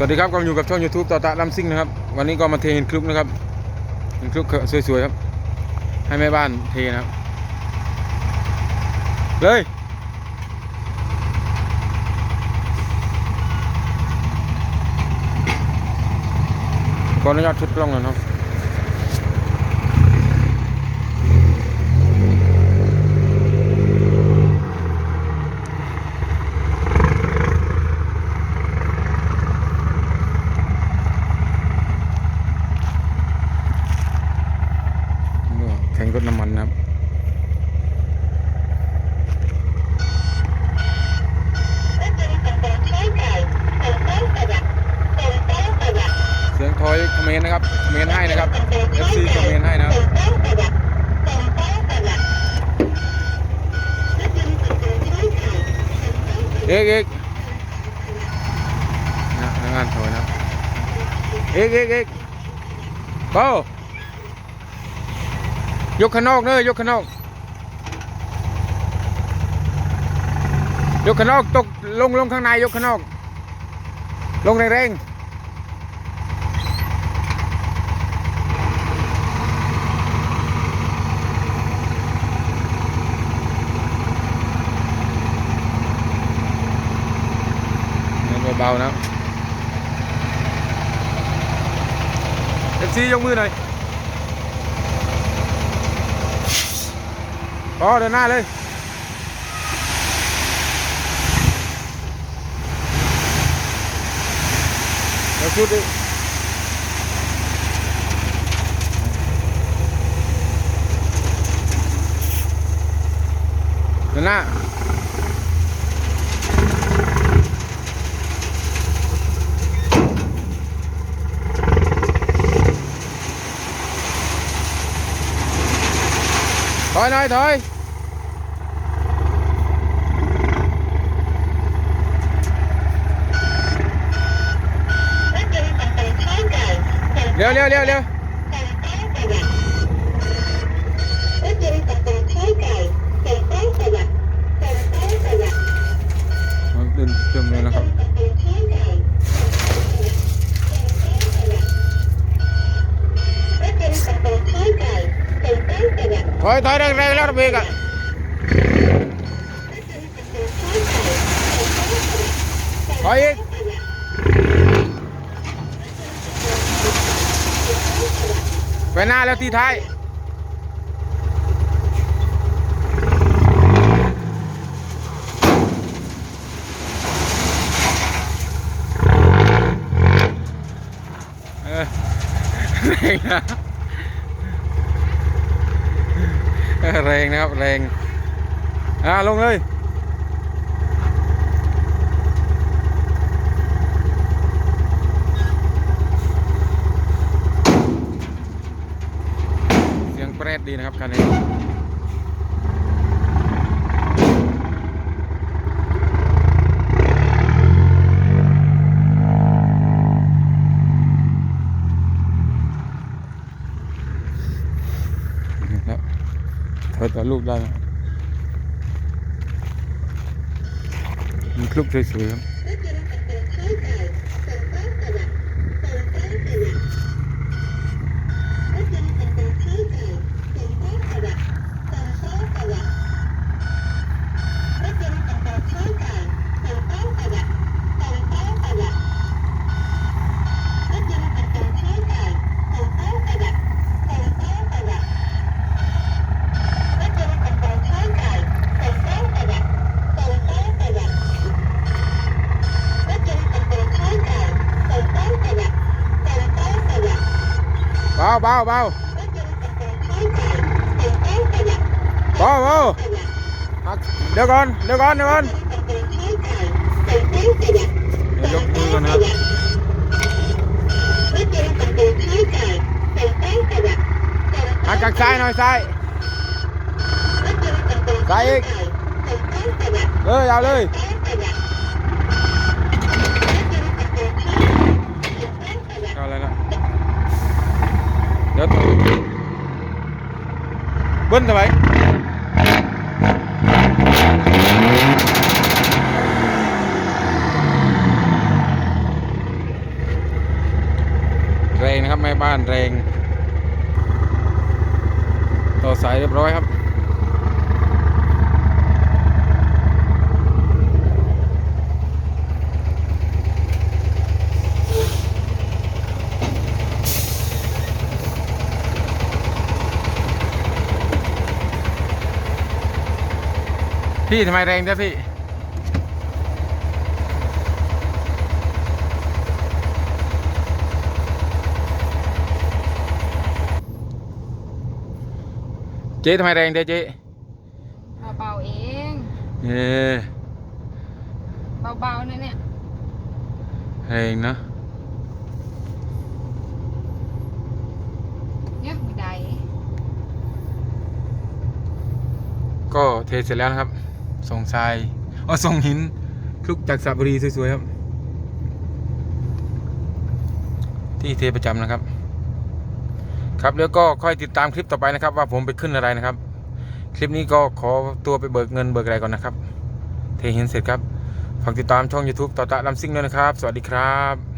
สวัสดีครับกำลังอยู่กับช่อง YouTube ต่อตะลำซิ่งนะครับ วันนี้ก็มาเทหินคลุกนะครับหินคลุกสวยๆครับ ให้แม่บ้านเทนะครับ เลยขออนุญาตชุดกล้องหน่อยนะครับ นี่แข่งรถน้ำมันนะครับเสียงทอยคอมเมนต์นะครับคอมเมนต์ให้นะครับ FC คอมเมนต์ให้นะครับเอกเอกนะพนักงานถอยนะครับเอกเอกเอกเบา ยกข้างนอกเนอะยกข้างนอก ยกข้างนอกตกลงลงข้างในยกข้างนอก ลงแรงๆเงินเบาๆนะเอฟซียกมือหน่อย พอเดินหน้าเลย เดี๋ยวชุดดิเดินหน้า ถ อยหน่อยถอยเร็วเร็วเร็วเร็วมันเดินเต็มเลยนะครับ ถอยถอยแรงแรงๆแล้วเบรกอะถอยอีกไปหน้า แรงนะแรงนะครับแรงอ่าลงเลยเสียงแปรดดีนะครับคันนี้ ถอยต่อลูกได้นะมีคลุกสวยๆครับ เบาเบาเบาเบาเบาหักเดี๋ยวก่อ้ลทำไมแรงนะครับแม่บ้านแรง ต่อสายเรียบร้อยครับ พี่ทำไมแรงจ้ะพี่ เจ๊ทำไมแรงเด้เจ๊เบาๆเอง เออเบาๆนะเนี่ยแรงนะเนี่ยไม่ได้ก็เทเสร็จแล้วนะครับ ส่งทรายอ๋อส่งหินคลุกจากสระบุรีสวยๆครับ ที่เทประจำนะครับ ครับแล้วก็ค่อยติดตามคลิปต่อไปนะครับ ว่าผมไปขึ้นอะไรนะครับ คลิปนี้ก็ขอตัวไปเบิกเงินเบิกอะไรก่อนนะครับ เทหินเสร็จครับฝากติดตามช่อง YouTube ต่อตะลำซิ่งด้วยนะครับ สวัสดีครับ